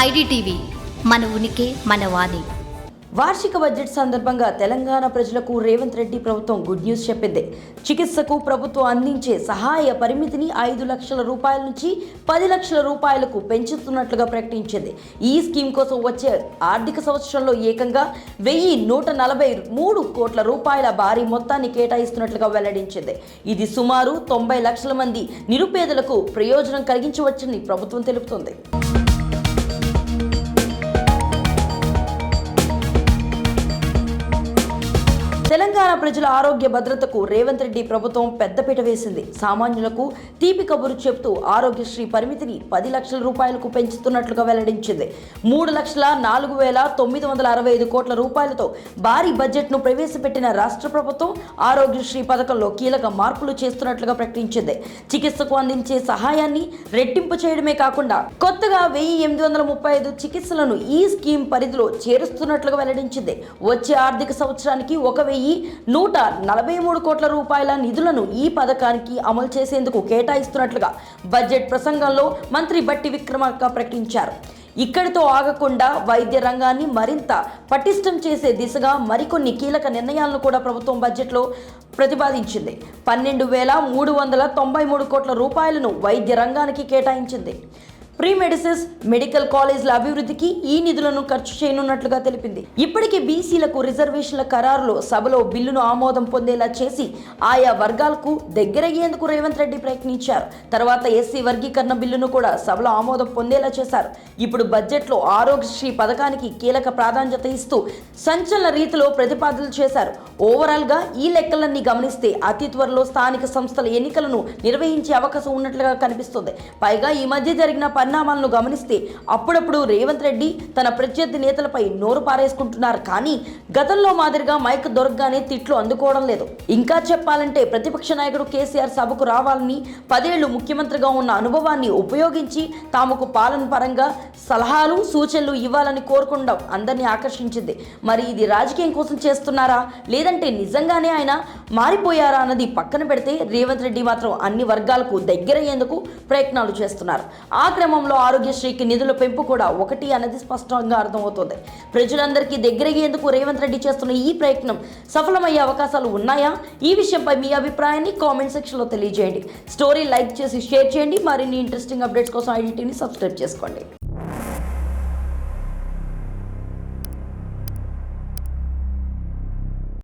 IDTV మన ఉనికి మన వాణి. వార్షిక బడ్జెట్ సందర్భంగా తెలంగాణ ప్రజలకు రేవంత్ రెడ్డి ప్రభుత్వం గుడ్ న్యూస్ చెప్పింది. చికిత్సకు ప్రభుత్వం అందించే సహాయ పరిమితిని ఐదు లక్షల రూపాయల నుంచి పది లక్షల రూపాయలకు పెంచుతున్నట్లుగా ప్రకటించింది. ఈ స్కీమ్ కోసం వచ్చే ఆర్థిక సంవత్సరంలో ఏకంగా వెయ్యి నూట నలభై మూడు కోట్ల రూపాయల భారీ మొత్తాన్ని కేటాయిస్తున్నట్లుగా వెల్లడించింది. ఇది సుమారు తొంభై లక్షల మంది నిరుపేదలకు ప్రయోజనం కలిగించవచ్చని ప్రభుత్వం తెలుపుతోంది. తెలంగాణ ప్రజల ఆరోగ్య భద్రతకు రేవంత్ రెడ్డి ప్రభుత్వం పెద్దపీట వేసింది. సామాన్యులకు తీపి కబురు చెప్తూ ఆరోగ్యశ్రీ పరిమితిని పది లక్షల రూపాయలకు పెంచుతున్నట్లుగా వెల్లడించింది. మూడు లక్షల నాలుగు వేల తొమ్మిది వందల అరవై ఐదు కోట్ల రూపాయలతో భారీ బడ్జెట్ను ప్రవేశపెట్టిన రాష్ట్ర ప్రభుత్వం ఆరోగ్యశ్రీ పథకంలో కీలక మార్పులు చేస్తున్నట్లుగా ప్రకటించింది. చికిత్సకు అందించే సహాయాన్ని రెట్టింపు చేయడమే కాకుండా కొత్తగా వెయ్యి ఎనిమిది వందల ముప్పై ఐదు చికిత్సలను ఈ స్కీమ్ పరిధిలో చేరుస్తున్నట్లుగా వెల్లడించింది. వచ్చే ఆర్థిక సంవత్సరానికి ఒక వెయ్యి నూట నలభై మూడు కోట్ల రూపాయల నిధులను ఈ పథకానికి అమలు చేసేందుకు కేటాయిస్తున్నట్లుగా బడ్జెట్ ప్రసంగంలో మంత్రి బట్టి విక్రమార్క ప్రకటించారు. ఇక్కడితో ఆగకుండా వైద్య రంగాన్ని మరింత పటిష్టం చేసే దిశగా మరికొన్ని కీలక నిర్ణయాలను కూడా ప్రభుత్వం బడ్జెట్లో ప్రతిపాదించింది. పన్నెండు వేల మూడు వందల తొంభై మూడు కోట్ల రూపాయలను వైద్య రంగానికి కేటాయించింది. ప్రీ మెడిసిన్స్ మెడికల్ కాలేజీల అభివృద్ధికి ఈ నిధులను ఖర్చు చేయనున్నట్లుగా తెలిపింది. ఇప్పటికే బీసీలకు రిజర్వేషన్ల ఖరారులో సభలో బిల్లును ఆమోదం పొందేలా చేసి ఆయా వర్గాలకు దగ్గరయ్యేందుకు రేవంత్ రెడ్డి ప్రయత్నించారు. తర్వాత ఎస్సీ వర్గీకరణ బిల్లును కూడా సభలో ఆమోదం పొందేలా చేశారు. ఇప్పుడు బడ్జెట్లో ఆరోగ్యశ్రీ పథకానికి కీలక ప్రాధాన్యత ఇస్తూ సంచలన రీతిలో ప్రతిపాదనలు చేశారు. ఓవరాల్గా ఈ లెక్కలన్నీ గమనిస్తే అతి త్వరలో స్థానిక సంస్థల ఎన్నికలను నిర్వహించే అవకాశం ఉన్నట్లుగా కనిపిస్తుంది. పైగా ఈ మధ్య జరిగిన పని పరిణామాలను గమనిస్తే అప్పుడప్పుడు రేవంత్ రెడ్డి తన ప్రత్యర్థి నేతలపై నోరు పారేసుకుంటున్నారు. కానీ గతంలో మాదిరిగా మైక్ దొరకగానే తిట్లు అందుకోవడం లేదు. ఇంకా చెప్పాలంటే ప్రతిపక్ష నాయకుడు కేసీఆర్ సభకు రావాలని పదేళ్ళు ముఖ్యమంత్రిగా ఉన్న అనుభవాన్ని ఉపయోగించి తాముకు పాలన పరంగా సలహాలు సూచనలు ఇవ్వాలని కోరుకుండం అందరినీ ఆకర్షించింది. మరి ఇది రాజకీయం కోసం చేస్తున్నారా? లేదంటే నిజంగానే ఆయన మారిపోయారా అన్నది పక్కన పెడితే రేవంత్ రెడ్డి మాత్రం అన్ని వర్గాలకు దగ్గరయ్యేందుకు ప్రయత్నాలు చేస్తున్నారు. ఆ క్రమంలో ఆరోగ్యశ్రీకి నిధుల పెంపు కూడా ఒకటి అన్నది స్పష్టంగా అర్థమవుతుంది. ప్రజలందరికీ దగ్గరయ్యేందుకు రేవంత్ రెడ్డి చేస్తున్న ఈ ప్రయత్నం సఫలమయ్యే అవకాశాలు ఉన్నాయా? ఈ విషయంపై మీ అభిప్రాయాన్ని కామెంట్ సెక్షన్లో తెలియజేయండి. స్టోరీ లైక్ చేసి షేర్ చేయండి. మరిన్ని ఇంట్రెస్టింగ్ అప్డేట్స్ కోసం ఐడీటీని సబ్స్క్రైబ్ చేసుకోండి.